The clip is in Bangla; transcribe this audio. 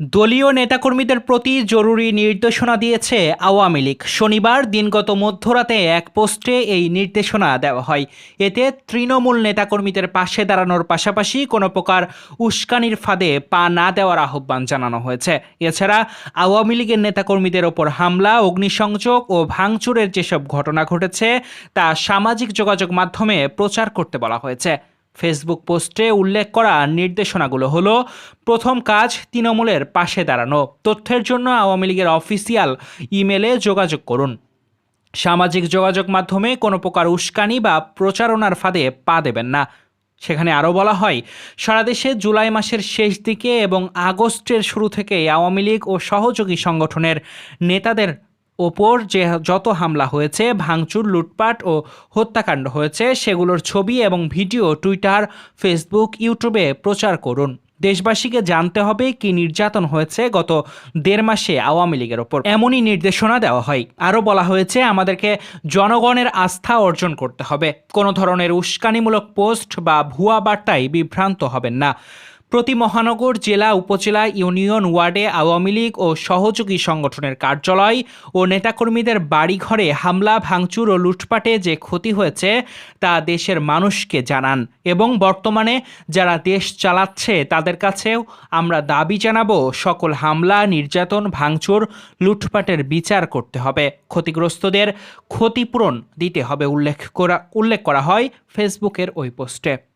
দলীয় নেতাকর্মীদের প্রতি জরুরি নির্দেশনা দিয়েছে আওয়ামী লীগ। শনিবার দিনগত মধ্যরাতে এক পোস্টে এই নির্দেশনা দেওয়া হয়। এতে তৃণমূল নেতাকর্মীদের পাশে দাঁড়ানোর পাশাপাশি কোনো প্রকার উস্কানির ফাঁদে পা না দেওয়ার আহ্বান জানানো হয়েছে। এছাড়া আওয়ামী লীগের নেতাকর্মীদের ওপর হামলা, অগ্নিসংযোগ ও ভাঙচুরের যেসব ঘটনা ঘটেছে, তা সামাজিক যোগাযোগ মাধ্যমে প্রচার করতে বলা হয়েছে। ফেসবুক পোস্টে উল্লেখ করা নির্দেশনাগুলো হলো, প্রথম কাজ তৃণমূলের পাশে দাঁড়ানো, তথ্যের জন্য আওয়ামী লীগের অফিসিয়াল ইমেলে যোগাযোগ করুন। সামাজিক যোগাযোগ মাধ্যমে কোনো প্রকার উস্কানি বা প্রচারণার ফাঁদে পা দেবেন না। সেখানে আরও বলা হয়, সারা দেশে জুলাই মাসের শেষ দিকে এবং আগস্টের শুরু থেকে আওয়ামী লীগ ও সহযোগী সংগঠনের নেতাদের ওপর যে যত হামলা হয়েছে, ভাঙচুর, লুটপাট ও হত্যাকাণ্ড হয়েছে, সেগুলোর ছবি এবং ভিডিও টুইটার, ফেসবুক, ইউটিউবে প্রচার করুন। দেশবাসীকে জানতে হবে কি নির্যাতন হয়েছে গত দেড় মাসে আওয়ামী লীগের ওপর। এমনই নির্দেশনা দেওয়া হয়। আরও বলা হয়েছে, আমাদেরকে জনগণের আস্থা অর্জন করতে হবে। কোনো ধরনের উস্কানিমূলক পোস্ট বা ভুয়া বার্তায় বিভ্রান্ত হবেন না। প্রতি মহানগর, জেলা, উপজেলা, ইউনিয়ন ওয়ার্ডে আওয়ামী লীগ ও সহযোগী সংগঠনের কার্যালয় ও নেতাকর্মীদের বাড়িঘরে হামলা, ভাঙচুর ও লুটপাটে যে ক্ষতি হয়েছে তা দেশের মানুষকে জানান। এবং বর্তমানে যারা দেশ চালাচ্ছে তাদের কাছেও আমরা দাবি জানাব, সকল হামলা, নির্যাতন, ভাঙচুর, লুটপাটের বিচার করতে হবে। ক্ষতিগ্রস্তদের ক্ষতিপূরণ দিতে হবে, উল্লেখ করা উল্লেখ করা হয় ফেসবুকের ওই পোস্টে।